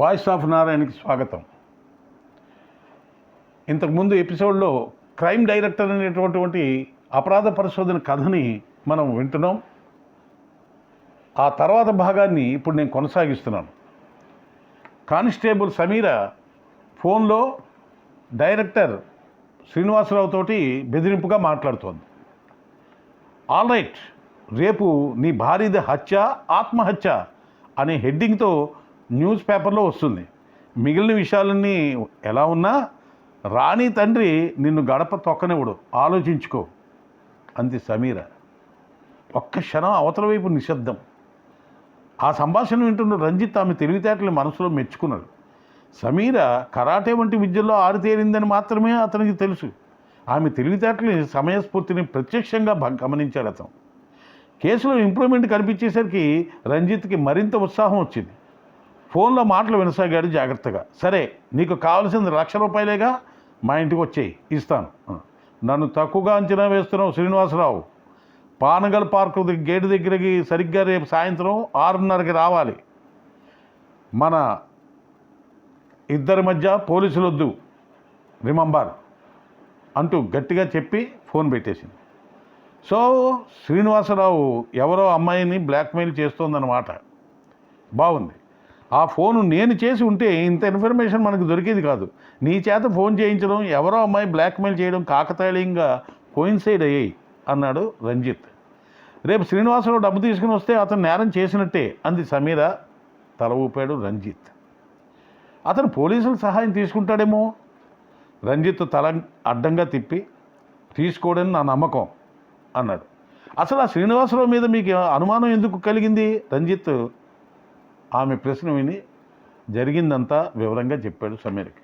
Voice of నారాయణకి స్వాగతం. ఇంతకుముందు ఎపిసోడ్లో క్రైమ్ డైరెక్టర్ అనేటటువంటి అపరాధ పరిశోధన కథని మనం వింటున్నాం. ఆ తర్వాత భాగాన్ని ఇప్పుడు నేను కొనసాగిస్తున్నాను. కానిస్టేబుల్ సమీర ఫోన్లో డైరెక్టర్ శ్రీనివాసరావు తోటి బెదిరింపుగా మాట్లాడుతోంది. ఆల్ రైట్ రేపు నీ భార్యది హత్య ఆత్మహత్య అనే హెడ్డింగ్తో న్యూస్ పేపర్లో వస్తుంది. మిగిలిన విషయాలన్నీ ఎలా ఉన్నా రాణి తండ్రి నిన్ను గడప తొక్కనివ్వడు. ఆలోచించుకో. అంది సమీర. ఒక్క క్షణం అవతల వైపు నిశ్శబ్దం. ఆ సంభాషణ వింటున్న రంజిత్ ఆమె తెలివితేటలు మనసులో మెచ్చుకున్నాడు. సమీర కరాటే వంటి విద్యల్లో ఆరితేరిందని మాత్రమే అతనికి తెలుసు. ఆమె తెలివితేటలని సమయస్ఫూర్తిని ప్రత్యక్షంగా గమనించాడు అతను. కేసులో ఇంప్రూవ్మెంట్ కనిపించేసరికి రంజిత్కి మరింత ఉత్సాహం వచ్చింది. ఫోన్లో మాటలు వినసాగాడు జాగ్రత్తగా. సరే నీకు కావలసింది లక్ష రూపాయలేగా? మా ఇంటికి వచ్చేయి ఇస్తాను. నన్ను తక్కువగా అంచనా వేస్తున్నావు శ్రీనివాసరావు. పానగల్ పార్కు గేటు దగ్గరికి సరిగ్గా రేపు సాయంత్రం ఆరున్నరకి రావాలి. మన ఇద్దరి మధ్య పోలీసులు వద్దు రిమంబర్ అంటూ గట్టిగా చెప్పి ఫోన్ పెట్టేసింది. సో శ్రీనివాసరావు ఎవరో అమ్మాయిని బ్లాక్మెయిల్ చేస్తోందన్నమాట. బాగుంది. ఆ ఫోను నేను చేసి ఉంటే ఇంత ఇన్ఫర్మేషన్ మనకు దొరికేది కాదు. నీ చేత ఫోన్ చేయించడం ఎవరో అమ్మాయి బ్లాక్మెయిల్ చేయడం కాకతాళీయంగా కోయిన్సైడ్ అయ్యాయి అన్నాడు రంజిత్. రేపు శ్రీనివాసరావు డబ్బు తీసుకుని వస్తే అతను నేరం చేసినట్టే అంది సమీర తల ఊపాడు రంజిత్. అతను పోలీసుల సహాయం తీసుకుంటాడేమో? రంజిత్ తల అడ్డంగా తిప్పి తీసుకోవడని నా నమ్మకం అన్నాడు. అసలు ఆ శ్రీనివాసరావు మీద మీకు అనుమానం ఎందుకు కలిగింది? రంజిత్ ఆమె ప్రశ్న విని జరిగిందంతా వివరంగా చెప్పాడు సమీర్కి.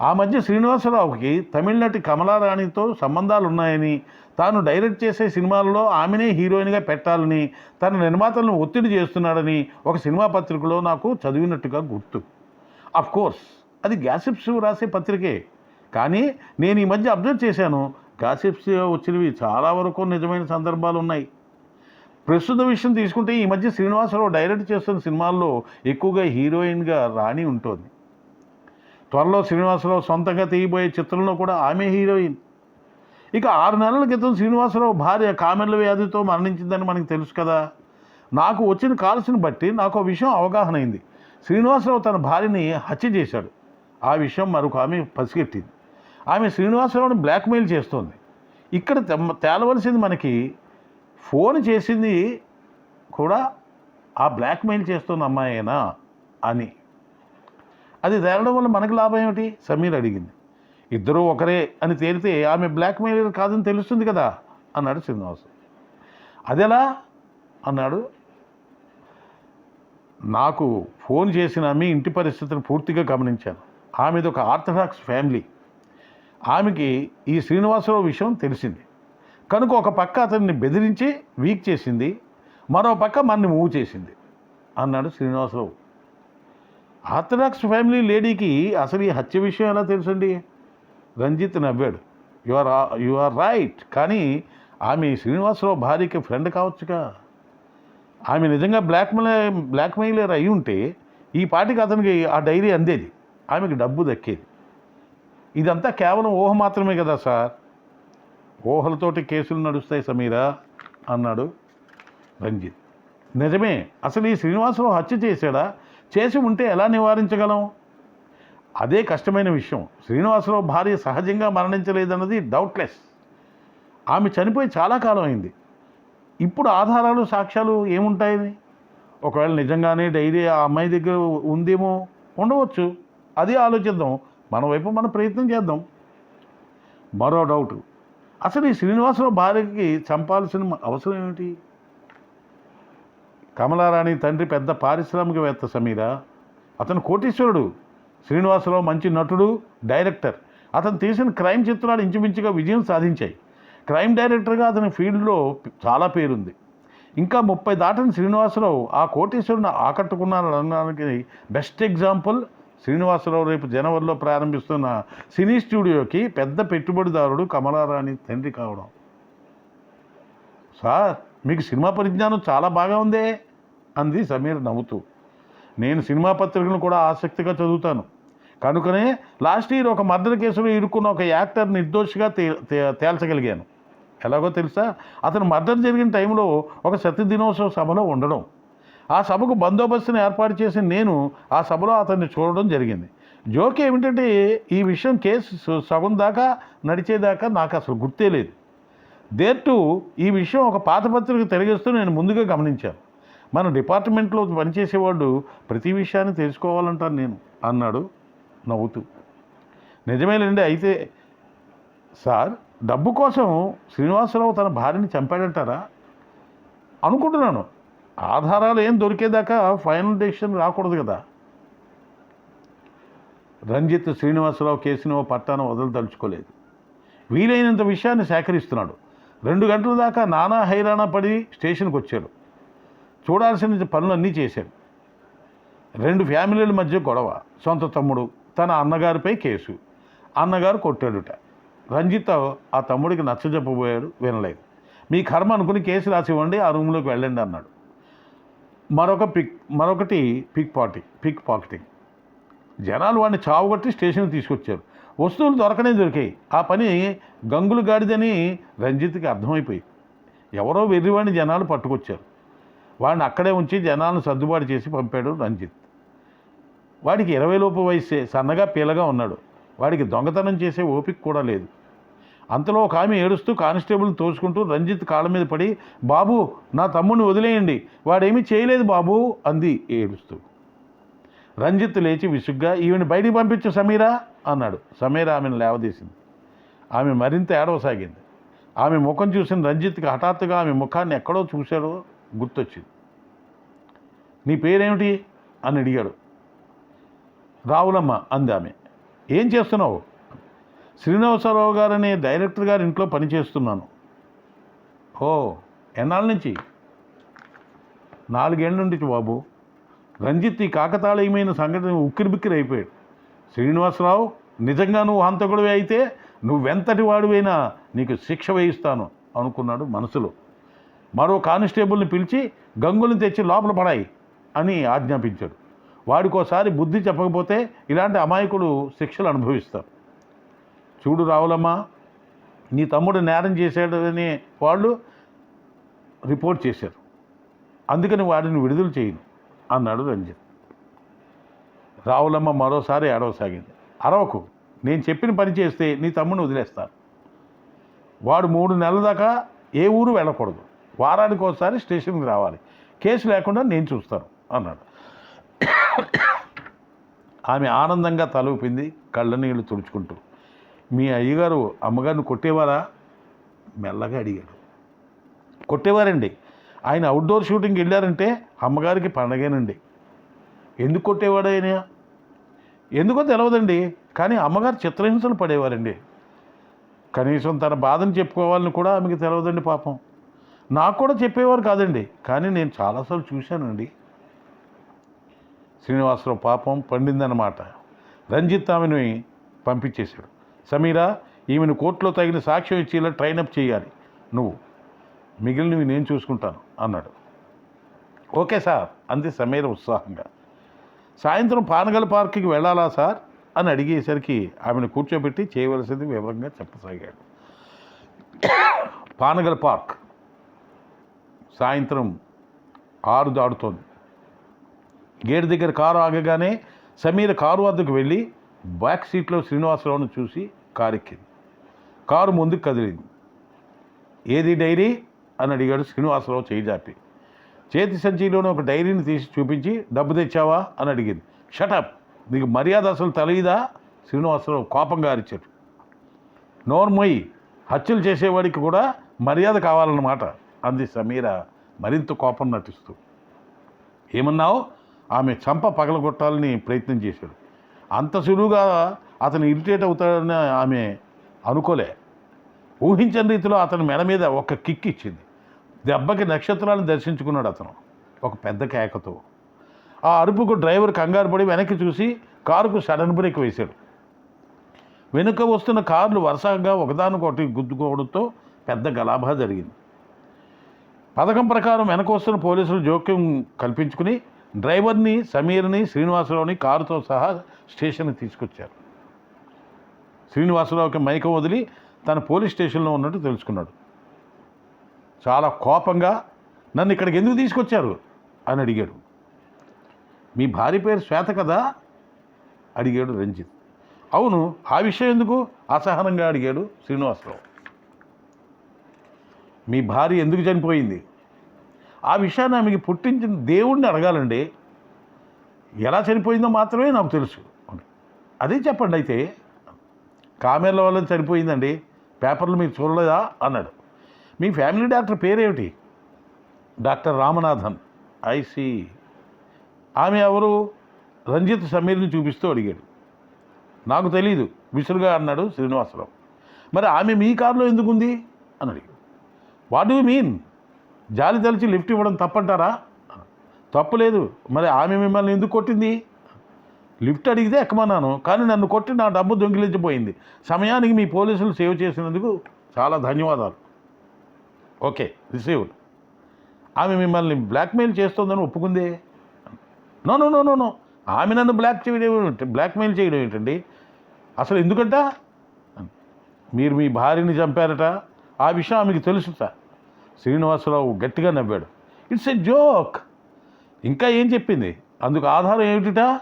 ఆ మధ్య శ్రీనివాసరావుకి తమిళనటి కమలారాణితో సంబంధాలు ఉన్నాయని తాను డైరెక్ట్ చేసే సినిమాలలో ఆమెనే హీరోయిన్గా పెట్టాలని తన నిర్మాతలను ఒత్తిడి చేస్తున్నాడని ఒక సినిమా పత్రికలో నాకు చదివినట్టుగా గుర్తు. అఫ్ కోర్స్ అది గ్యాసిప్స్ రాసే పత్రికే. కానీ నేను ఈ మధ్య అబ్జర్వ్ చేశాను గాసిప్స్ వచ్చినవి చాలా వరకు నిజమైన సందర్భాలు ఉన్నాయి ప్రస్తుత విషయం తీసుకుంటే ఈ మధ్య శ్రీనివాసరావు డైరెక్ట్ చేస్తున్న సినిమాల్లో ఎక్కువగా హీరోయిన్గా రాణి ఉంటుంది. త్వరలో శ్రీనివాసరావు సొంతంగా తీయబోయే చిత్రంలో కూడా ఆమె హీరోయిన్. ఇక ఆరు నెలల క్రితం శ్రీనివాసరావు భార్య కామెర్ల వ్యాధితో మరణించిందని మనకు తెలుసు కదా. నాకు వచ్చిన కాల్స్ని బట్టి నాకు ఆ విషయం అవగాహన అయింది. శ్రీనివాసరావు తన భార్యని హత్య చేశాడు. ఆ విషయం మరొక ఆమె పసిగట్టింది. ఆమె శ్రీనివాసరావుని బ్లాక్మెయిల్ చేస్తోంది. ఇక్కడ తెమ్మ- తేలవలసింది మనకి ఫోన్ చేసింది కూడా ఆ బ్లాక్మెయిల్ చేస్తున్న అమ్మాయేనా అని. అది తేలడం వల్ల మనకు లాభం ఏమిటి? సమీర్ అడిగింది. ఇద్దరూ ఒకరే అని తేలితే ఆమె బ్లాక్మెయిల్ కాదని తెలుస్తుంది కదా అన్నాడు శ్రీనివాస్. అదెలా? అన్నాడు. నాకు ఫోన్ చేసిన ఆమె ఇంటి పరిస్థితిని పూర్తిగా గమనించాను. ఆమెది ఒక ఆర్థడాక్స్ ఫ్యామిలీ. ఆమెకి ఈ శ్రీనివాసరావు విషయం తెలిసింది. కనుక ఒక పక్క అతన్ని బెదిరించి వీక్ చేసింది మరో పక్క మనని మూవ్ చేసింది అన్నాడు శ్రీనివాసరావు. ఆర్థడాక్స్ ఫ్యామిలీ లేడీకి అసలు ఈ హత్య విషయం ఎలా తెలుసండి? రంజిత్ నవ్వాడు. You are you are right కానీ ఆమె శ్రీనివాసరావు భార్యకి ఫ్రెండ్ కావచ్చుగా. ఆమె నిజంగా బ్లాక్మెయిల్ బ్లాక్మెయిలర్ అయి ఉంటే ఈ పాటికి అతనికి ఆ డైరీ అందేది. ఆమెకి డబ్బు దక్కేది. ఇదంతా కేవలం ఊహ మాత్రమే కదా సార్. ఊహలతోటి కేసులు నడుస్తాయి సమీరా అన్నాడు రంజిత్. నిజమే అసలు ఈ శ్రీనివాసరావు హత్య చేశాడా? చేసి ఉంటే ఎలా నివారించగలం? అదే కష్టమైన విషయం. శ్రీనివాసరావు భార్య సహజంగా మరణించలేదన్నది డౌట్లెస్ ఆమె చనిపోయి చాలా కాలం అయింది. ఇప్పుడు ఆధారాలు సాక్ష్యాలు ఏముంటాయని? ఒకవేళ నిజంగానే డైరీ ఆ అమ్మాయి దగ్గర ఉందేమో ఉండవచ్చు. అది ఆలోచిద్దాం. మన వైపు మనం ప్రయత్నం చేద్దాం. మరో డౌట్ అసలు ఈ శ్రీనివాసరావు భార్యకి చంపాల్సిన అవసరం ఏమిటి? కమలారాణి తండ్రి పెద్ద పారిశ్రామికవేత్త సమీర. అతను కోటీశ్వరుడు. శ్రీనివాసరావు మంచి నటుడు డైరెక్టర్. అతను తీసిన క్రైమ్ చిత్రాలు ఇంచుమించుగా విజయం సాధించాయి. క్రైమ్ డైరెక్టర్గా అతని ఫీల్డ్లో చాలా పేరుంది. ఇంకా ముప్పై దాటిన శ్రీనివాసరావు ఆ కోటీశ్వరుని ఆకట్టుకున్నారనడానికి బెస్ట్ ఎగ్జాంపుల్ శ్రీనివాసరావు రేపు జనవరిలో ప్రారంభిస్తున్న సినీ స్టూడియోకి పెద్ద పెట్టుబడిదారుడు కమలారాణి తండ్రి కావడం. సార్ మీకు సినిమా పరిజ్ఞానం చాలా బాగా ఉందే అంది సమీర్ నవ్వుతూ. నేను సినిమా పత్రికను కూడా ఆసక్తిగా చదువుతాను. కనుకనే లాస్ట్ ఇయర్ ఒక మర్డర్ కేసులో ఇరుక్కున్న ఒక యాక్టర్ నిర్దోషిగా తే తేల్చగలిగాను. ఎలాగో తెలుసా? అతను మర్డర్ జరిగిన టైంలో ఒక సత్య దినోత్సవ సభలో ఉండడం. ఆ సభకు బందోబస్తుని ఏర్పాటు చేసి నేను ఆ సభలో అతన్ని చూడడం జరిగింది. జోక్ ఏమిటంటే ఈ విషయం కేసు సగం దాకా నడిచేదాకా నాకు అసలు గుర్తే లేదు. దేర్టు ఈ విషయం ఒక పాత పత్రిక తిరిగేస్తూ నేను ముందుగా గమనించాను. మన డిపార్ట్మెంట్లో పనిచేసేవాడు ప్రతి విషయాన్ని తెలుసుకోవాలంటాను నేను అన్నాడు నవ్వుతూ. నిజమేనండి అయితే సార్ డబ్బు కోసం శ్రీనివాసరావు తన భార్యని చంపాడంటారా? అనుకుంటున్నాను. ఆధారాలు ఏం దొరికేదాకా ఫైనల్ డెసిషన్ రాకూడదు కదా. రంజిత్ శ్రీనివాసరావు కేసును ఓ పట్టాను వదలదలుచుకోలేదు. వీలైనంత విషయాన్ని సేకరిస్తున్నాడు. రెండు గంటల దాకా నానా హైరాణ పడి స్టేషన్కి వచ్చాడు. చూడాల్సిన పనులన్నీ చేశాడు. రెండు ఫ్యామిలీల మధ్య గొడవ సొంత తమ్ముడు తన అన్నగారిపై కేసు. అన్నగారు కొట్టాడుట. రంజిత్ ఆ తమ్ముడికి నచ్చజెప్పబోయాడు వినలేదు. మీ కర్మ అనుకుని కేసు రాసి ఇవ్వండి ఆ రూమ్లోకి వెళ్ళండి అన్నాడు. మరొక పిక్ మరొకటి పిక్ పాటి పిక్ పాకెటింగ్ జనాలు వాడిని చావుగొట్టి స్టేషన్కి తీసుకొచ్చారు. వస్తువులు దొరకనే దొరికాయి. ఆ పని గంగులు గాడిదని రంజిత్కి అర్థమైపోయి ఎవరో వెర్రివాడిని జనాలు పట్టుకొచ్చారు. వాడిని అక్కడే ఉంచి జనాలను సర్దుబాటు చేసి పంపాడు రంజిత్. వాడికి ఇరవై లోపు వయసే సన్నగా పీలగా ఉన్నాడు. వాడికి దొంగతనం చేసే ఓపిక కూడా లేదు. అంతలో ఒక ఆమె ఏడుస్తూ కానిస్టేబుల్ని తోసుకుంటూ రంజిత్ కాళ్ళ మీద పడి బాబు నా తమ్ముడిని వదిలేయండి వాడేమీ చేయలేదు బాబు అంది ఏడుస్తూ. రంజిత్ లేచి విసుగ్గా ఈవిని బయటికి పంపించు సమీరా అన్నాడు. సమీరా ఆమెను లేవదీసింది. ఆమె మరింత ఏడవసాగింది. ఆమె ముఖం చూసిన రంజిత్కి హఠాత్తుగా ఆమె ముఖాన్ని ఎక్కడో చూశాడో గుర్తొచ్చింది. నీ పేరేమిటి? అని అడిగాడు. రావులమ్మ అంది ఆమె. ఏం చేస్తున్నావు? శ్రీనివాసరావు గారనే డైరెక్టర్ గారి ఇంట్లో పనిచేస్తున్నాను. ఓ ఎన్నాళ్ళ నుంచి? నాలుగేళ్ళ నుండి బాబు. రంజిత్ ఈ కాకతాళీయమైన సంఘటన ఉక్కిరిబిక్కిరి అయిపోయాడు. శ్రీనివాసరావు నిజంగా నువ్వు హంతకుడివి అయితే నువ్వెంతటి వాడివైనా నీకు శిక్ష వేయిస్తాను అనుకున్నాడు మనసులో. మరో కానిస్టేబుల్ని పిలిచి గంగుల్ని తెచ్చి లోపల పడాయి అని ఆజ్ఞాపించాడు. వాడికోసారి బుద్ధి చెప్పకపోతే ఇలాంటి అమాయకులు శిక్షలు అనుభవిస్తారు చూడు రావులమ్మ నీ తమ్ముడు నేరం చేశాడని వాళ్ళు రిపోర్ట్ చేశారు. అందుకని వాడిని విడుదల చేయను అన్నాడు రంజిత్ రావులమ్మ మరోసారి అడవసాగింది అరవకు నేను చెప్పిన పని చేస్తే నీ తమ్ముడిని వదిలేస్తాను. వాడు మూడు నెలల దాకా ఏ ఊరు వెళ్ళకూడదు. వారానికి ఒకసారి స్టేషన్కి రావాలి. కేసు లేకుండా నేను చూస్తాను అన్నాడు. ఆమె ఆనందంగా తలూపింది కళ్ళ నీళ్ళు తుడుచుకుంటూ. మీ అయ్యగారు అమ్మగారిని కొట్టేవారా? మెల్లగా అడిగాడు. కొట్టేవారండి. ఆయన అవుట్డోర్ షూటింగ్కి వెళ్ళారంటే అమ్మగారికి పండగేనండి. ఎందుకు కొట్టేవాడు ఆయన? ఎందుకో తెలియదండి కానీ అమ్మగారు చిత్రహింసలు పడేవారండి. కనీసం తన బాధను చెప్పుకోవాలని కూడా ఆమెకి తెలియదండి పాపం. నాకు కూడా చెప్పేవారు కాదండి. కానీ నేను చాలాసార్లు చూశానండి. శ్రీనివాసరావు పాపం పండిందన్నమాట. రంజిత్ ఆమెను పంపించేశాడు. సమీరా ఈమెను కోర్టులో తగిన సాక్ష్యం ఇచ్చేలా ట్రైనప్ చేయాలి. నువ్వు. మిగిలినవి నేను చూసుకుంటాను అన్నాడు. ఓకే సార్ అంది సమీర ఉత్సాహంగా. సాయంత్రం పానగల్ పార్క్కి వెళ్ళాలా సార్? అని అడిగేసరికి ఆమెను కూర్చోబెట్టి చేయవలసింది వివరంగా చెప్పసాగాడు. పానగల్ పార్క్. సాయంత్రం ఆరు దాడుతోంది గేట్ దగ్గర కారు ఆగగానే సమీర కారు వద్దకు వెళ్ళి బ్యాక్ సీట్లో శ్రీనివాసరావును చూసి కారు ఎక్కింది కారు ముందుకు కదిలింది. ఏది డైరీ? అని అడిగాడు శ్రీనివాసరావు చేయి జాపి. చేతి సంచిలోనే ఒక డైరీని తీసి చూపించి డబ్బు తెచ్చావా? అని అడిగింది. షటప్ నీకు మర్యాద అసలు తెలియదా శ్రీనివాసరావు కోపంగా అరిచాడు. నోర్మొయ్యి హత్యలు చేసేవాడికి కూడా మర్యాద కావాలన్నమాట అంది సమీర మరింత కోపం నటిస్తూ. ఏమన్నావు? ఆమె చంప పగలగొట్టాలని ప్రయత్నం చేశాడు. అంత సులువుగా అతను ఇరిటేట్ అవుతాడని ఆమె అనుకోలే. ఊహించని రీతిలో అతని మెడ మీద ఒక కిక్ ఇచ్చింది. దెబ్బకి నక్షత్రాలను దర్శించుకున్నాడు అతను ఒక పెద్ద కేకతో. ఆ అరుపుకు డ్రైవర్ కంగారు పడి వెనక్కి చూసి కారుకు సడన్ బ్రేక్ వేశాడు. వెనుక వస్తున్న కార్లు వరుసగా ఒకదానికొకటి గుద్దుకోవడంతో పెద్ద గలాభా జరిగింది. పథకం ప్రకారం వెనక వస్తున్న పోలీసులు జోక్యం కల్పించుకుని డ్రైవర్ని సమీర్ని శ్రీనివాసరావుని కారుతో సహా స్టేషన్కి తీసుకొచ్చారు. శ్రీనివాసరావుకి మైక వదిలి తన పోలీస్ స్టేషన్లో ఉన్నట్టు తెలుసుకున్నాడు. చాలా కోపంగా నన్ను ఇక్కడికి ఎందుకు తీసుకొచ్చారు? అని అడిగాడు. మీ భార్య పేరు శ్వేత కదా? అడిగాడు రంజిత్. అవును ఆ విషయం ఎందుకు? అసహనంగా అడిగాడు శ్రీనివాసరావు. మీ భార్య ఎందుకు చనిపోయింది? ఆ విషయాన్ని ఆమెకి పుట్టించిన దేవుణ్ణి అడగాలండి. ఎలా చనిపోయిందో మాత్రమే నాకు తెలుసు. అదే చెప్పండి అయితే కామెర్ల వల్ల చనిపోయిందండి. పేపర్లు మీరు చూడలేదా? అన్నాడు. మీ ఫ్యామిలీ డాక్టర్ పేరేమిటి? డాక్టర్ రామనాథన్. ఐసి ఆమె ఎవరు? రంజిత్ సమీర్ని చూపిస్తూ అడిగాడు. నాకు తెలీదు. విసురుగా అన్నాడు శ్రీనివాసరావు. మరి ఆమె మీ కారులో ఎందుకుంది? అని అడిగాడు. వాట్ డూ మీన్ జాలి తలిచి లిఫ్ట్ ఇవ్వడం తప్పంటారా? తప్పు లేదు. మరి ఆమె మిమ్మల్ని ఎందుకు కొట్టింది? లిఫ్ట్ అడిగితే ఎక్కమన్నాను కానీ నన్ను కొట్టి నా డబ్బు దొంగిలించిపోయింది. సమయానికి మీ పోలీసులు సేవ్ చేసినందుకు చాలా ధన్యవాదాలు. Okay received. ఆమె మిమ్మల్ని బ్లాక్మెయిల్ చేస్తోందని ఒప్పుకుందే? No no no no no. ఆమె నన్ను బ్లాక్ చేయడం బ్లాక్మెయిల్ చేయడం ఏంటండి? అసలు ఎందుకంట? మీరు మీ భార్యని చంపారట? ఆ విషయం ఆమెకు తెలుసుట శ్రీనివాసరావు గట్టిగా నవ్వాడు. It's a joke. ఇంకా ఏం చెప్పింది? అందుకు ఆధారం ఏమిటిటా?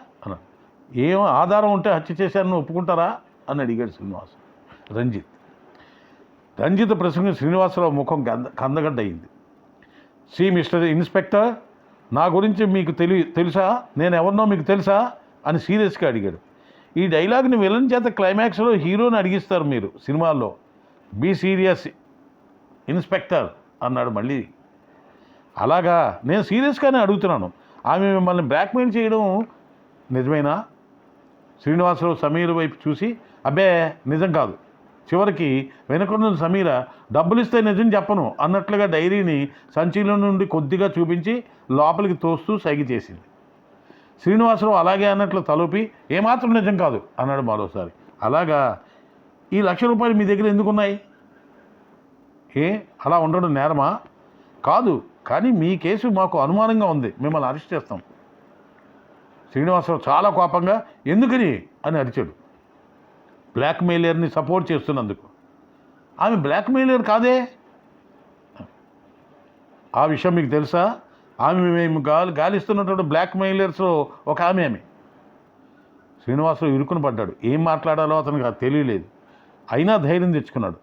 ఏం ఆధారం ఉంటే హత్య చేశారని ఒప్పుకుంటారా అని అడిగాడు శ్రీనివాస్ రంజిత్. రంజిత్ ప్రసంగం శ్రీనివాసరావు ముఖం గంద కందగడ్డ అయింది. సి మిస్టర్ ఇన్స్పెక్టర్ నా గురించి మీకు తెలి తెలుసా? నేను ఎవరినో మీకు తెలుసా? అని సీరియస్గా అడిగాడు. ఈ డైలాగ్ని విలన్ చేత క్లైమాక్స్లో హీరోని అడిగిస్తారు మీరు సినిమాల్లో. బీ సీరియస్ ఇన్స్పెక్టర్ అన్నాడు మళ్ళీ. అలాగా నేను సీరియస్గానే అడుగుతున్నాను. ఆమె మిమ్మల్ని బ్లాక్మెయిల్ చేయడం నిజమేనా? శ్రీనివాసరావు సమీర్ వైపు చూసి అబ్బే నిజం కాదు. చివరికి వెనుకొన్న సమీర డబ్బులు ఇస్తే నిజం చెప్పను అన్నట్లుగా డైరీని సంచిలో నుండి కొద్దిగా చూపించి లోపలికి తోస్తూ సైగ చేసింది. శ్రీనివాసరావు అలాగే అన్నట్లు తలూపి ఏమాత్రం నిజం కాదు అన్నాడు మరోసారి. అలాగా? ఈ లక్ష రూపాయలు మీ దగ్గర ఎందుకున్నాయి? ఏ? అలా ఉండడం నేరమా? కాదు కానీ మీ కేసు మాకు అనుమానంగా ఉంది. మిమ్మల్ని అరెస్ట్ చేస్తాం. శ్రీనివాసరావు చాలా కోపంగా ఎందుకని? అని అరిచాడు. బ్లాక్మెయిలర్ని సపోర్ట్ చేస్తున్నందుకు. ఆమె బ్లాక్మెయిలర్ కాదే? ఆ విషయం మీకు తెలుసా? ఆమె మేము గాలి గాలిస్తున్నటువంటి బ్లాక్మెయిలర్స్ ఒక ఆమె ఆమె. శ్రీనివాసరావు ఇరుకుని పడ్డాడు. ఏం మాట్లాడాలో అతనికి తెలియలేదు. అయినా ధైర్యం తెచ్చుకున్నాడు.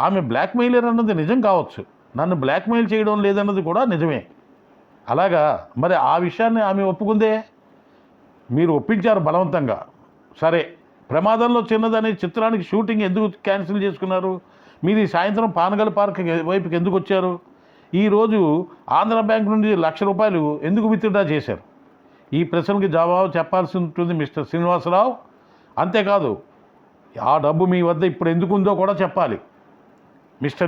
ఆమె బ్లాక్మెయిలర్ అన్నది నిజం కావచ్చు. నన్ను బ్లాక్మెయిల్ చేయడం లేదన్నది కూడా నిజమే. అలాగా? మరి ఆ విషయాన్ని ఆమె ఒప్పుకుందే? మీరు ఒప్పించారు బలవంతంగా. సరే ప్రమాదంలో చిన్నదనే చిత్రానికి షూటింగ్ ఎందుకు క్యాన్సిల్ చేసుకున్నారు? మీరు ఈ సాయంత్రం పానగల్ పార్క్ వైపుకి ఎందుకు వచ్చారు? ఈరోజు ఆంధ్ర బ్యాంక్ నుండి లక్ష రూపాయలు ఎందుకు విత్డ్రా చేశారు? ఈ ప్రశ్నకి జవాబు చెప్పాల్సి ఉంటుంది మిస్టర్ శ్రీనివాసరావు. అంతేకాదు ఆ డబ్బు మీ వద్ద ఇప్పుడు ఎందుకు ఉందో కూడా చెప్పాలి. మిస్టర్